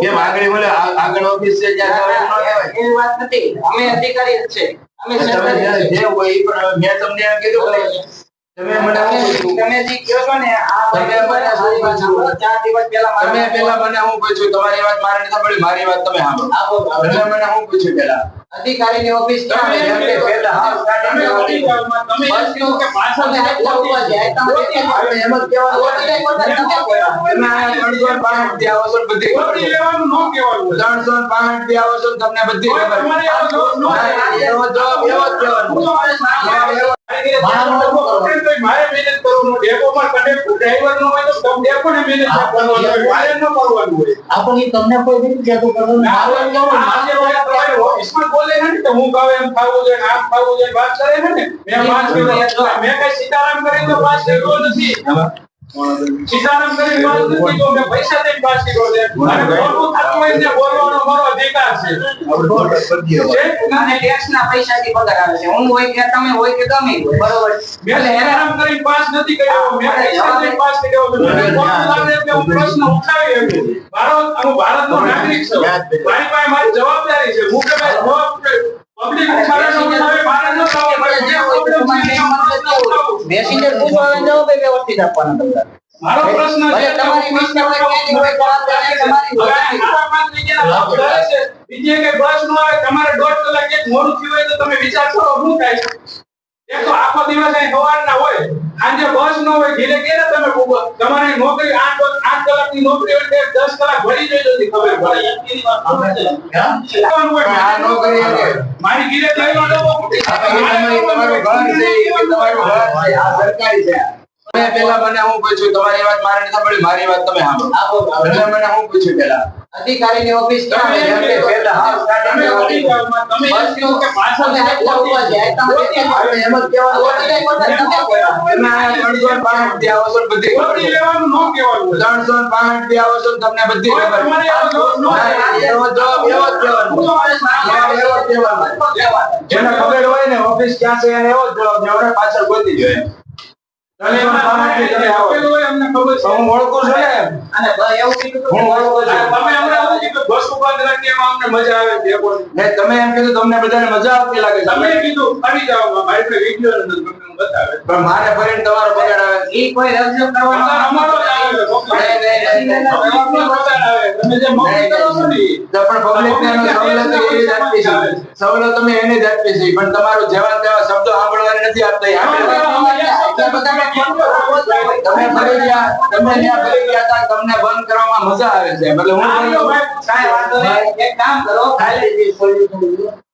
કેમ આગળ બોલે? આગળ ઓફિસ છે ત્યાં જવાનું ન કહેવાય. એવી વાત નથી. અમે અધિકારી જ છે. અમે તમે સરકારી જ્યારે જ જે હોય એ પણ મેં તમને એમ કીધું કે તમે મને તમે જે કહો છો ને આ તમે મને શું પૂછ્યું? ચાર દિવસ પહેલા તમે પેલા મને હું પૂછ્યું. તમારી વાત મારે નથી મારી વાત તમે સાંભળો. તમે મને હું પૂછ્યું પેલા અધિકારીની ઓફિસ તમે માં. મારે મહેનત કરવાનું ડેપોમાં કંડક્ટર ડ્રાઈવર નો હોય તો ડેપોને મહેનત કરવાનું હોય. મારે ન કરવાનું હોય. આપણે તમને કોઈ નથી. કહેતું કરવાનું ઓફિસમાં બોલે ને કે હું કહું એમ ખાવું જોઈએ આમ ખાવું જોઈએ વાત કરે ને મેં પાંચ મેં કઈ સીતારામ કરી તો પાંચ કર્યો નથી. સીતારામ કરી પાંચ નથી તો મેં પૈસા દઈને પાંચ કિલો છે અને થતું હોય ને બોલવાનો મારો અધિકાર છે. છે? અને ટેક્સના પૈસાથી પગાર આવે છે. હું હોય કે તમે હોય કે ગમે બરોબર? મેં સીતારામ કરીને પાંચ નથી કર્યો. મેં પૈસા દઈને કર્યો મને ખોટું લાગે એટલે હું પ્રશ્ન ઉઠાવી શકું? મારો હું ભારતનો નાગરિક છું. મારી પાસે મારી જવાબદારી છે. હું કે ભાઈ જવાબ પબ્લિક ઉઠાવે તો મારે ન થવું પડે પૂછો આવે છે એ હું ઉઠાવું. મેસેન્જર પૂછવા જવાબ એ વ્યવસ્થિત આપવાના તમને મારો પ્રશ્ન છે તમારી મિસ્ટેક હોય કે કોઈ હોય, જવાબદારી તમારી હોય. બીજી કે બસ નો આવે તમારે દોઢ કલાક એક મોડું થયું હોય તો તમે વિચાર કરો શું થાય એક તો આખો દિવસ અહીં સવારના હોય સાંજે બસ ન હોય ઘેરે ઘેરે તમે. તમારી નોકરી આઠ કલાકની નોકરી હોય તો દસ કલાક ભરી જાય તો ખબર પડે. કરવાનું હોય. આ નોકરી મારી તમારું ઘર છે તમારું ઘર છે આ સરકારી છે. તમે પેલા મને હું પૂછ્યું તમારી વાત મારે નથી પડી મારી વાત તમે સાંભળો આપો. મને હું પૂછ્યું પેલા અધિકારીની ઓફિસ તમે હા, તમે માં તમે એમ કે પાછળ. એમ જ કહેવાનું. તમે બધી. લેવાનું ન કહેવાનું હોય. ને પાંસઠથી આવો છો ને તમને બધી ખબર તમારે એવો જવાબ ન ના, આપે. એવો જ કહેવાનો. એવો જ કહેવાનો. જેને ખબર હોય ને ઓફિસ ક્યાં છે એને એવો જ જવાબ પાછળ ગોતી જોઈએ હું ઓળખું છું. ને હું ઓળખું છું. તમે એમાં અમને મજા આવે છે એ તમે એમ કીધું તમને બધાને મજા આવતી લાગે તમે કીધું ફરી જાઓ મારી વીડિયો નથી તમને બતાવે. પણ મારે ફરીને તમારો પગાર આવે એ કોઈ રજૂ કરવાનો અમારો સવલત એને જ આપી છે પણ તમારું જેવા તેવા શબ્દો સાંભળવાની નથી આપતા. તમે તમે ત્યાં ફરી તમને બંધ કરવામાં મજા આવે છે મતલબ હું. કામ કરો સોલ્યુશન